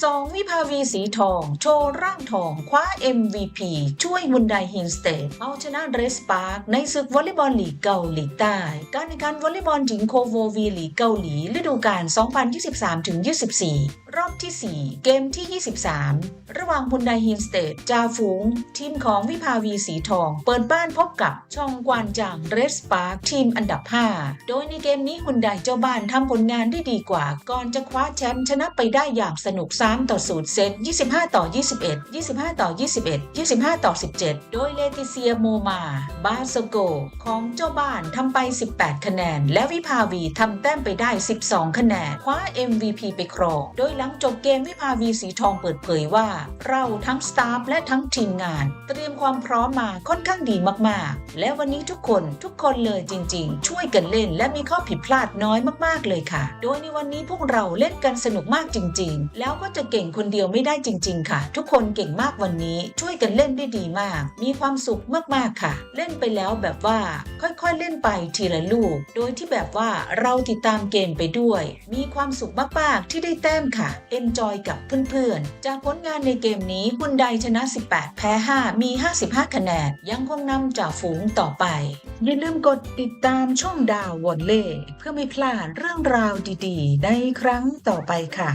2 วิภาวีสีทอง โชว์ร่างทองคว้า MVP ช่วยบุนไดฮินสเตทเอาชนะเรสปาร์กในศึกวอลเลย์บอลลีกเกาหลีใต้ การแข่งขันวอลเลย์บอลหญิงโคโววีลีกเกาหลีฤดูกาล 2023-24รอบที่ 4 เกมที่ 23 ระหว่างฮุนไดฮินสเตทจาฟูง ทีมของวิภาวีสีทอง เปิดบ้านพบกับชองกวานจางเรสปาร์กทีมอันดับ 5 โดยในเกมนี้ฮุนไดเจ้าบ้านทำผลงานได้ดีกว่า ก่อนจะคว้าแชมป์ชนะไปได้อย่างสนุก 3 ต่อ0เซต25 ต่อ 21 25 ต่อ 21 25 ต่อ 17 โดยเลติเซียโมมา บาสโก ของเจ้าบ้านทำไป 18 คะแนน และวิภาวีทำแต้มไปได้ 12 คะแนน คว้า MVP ไปครองโดยหลังจบเกมวิภาวีสีทองเปิดเผยว่า เราทั้งสตาฟและทั้งทีมงาน เตรียมความพร้อมมาค่อนข้างดีมากๆ และวันนี้ทุกคนทุกคนเลยจริง ๆ ช่วยกันเล่นและมีข้อผิดพลาดน้อยมากๆเลยค่ะ โดยในวันนี้พวกเราเล่นกันสนุกมากจริง ๆ แล้วก็จะเก่งคนเดียวไม่ได้จริง ๆ ค่ะ ทุกคนเก่งมากวันนี้ช่วยกันเล่นได้ดีมาก มีความสุขมากๆค่ะ เล่นไปแล้วแบบว่า ค่อยๆเล่นไปทีละลูก โดยที่แบบว่าเราติดตามเกมไปด้วย มีความสุขมากๆที่ได้แต้มค่ะเอนจอยกับเพื่อนๆ จากผลงานในเกมนี้ฮุนไดชนะ 18 แพ้ 5 มี 55 คะแนน ยังคงนำจ่าฝูงต่อไป อย่าลืมกดติดตามช่องดาววอลเล่เพื่อไม่พลาดเรื่องราวดีๆ ในครั้งต่อไปค่ะ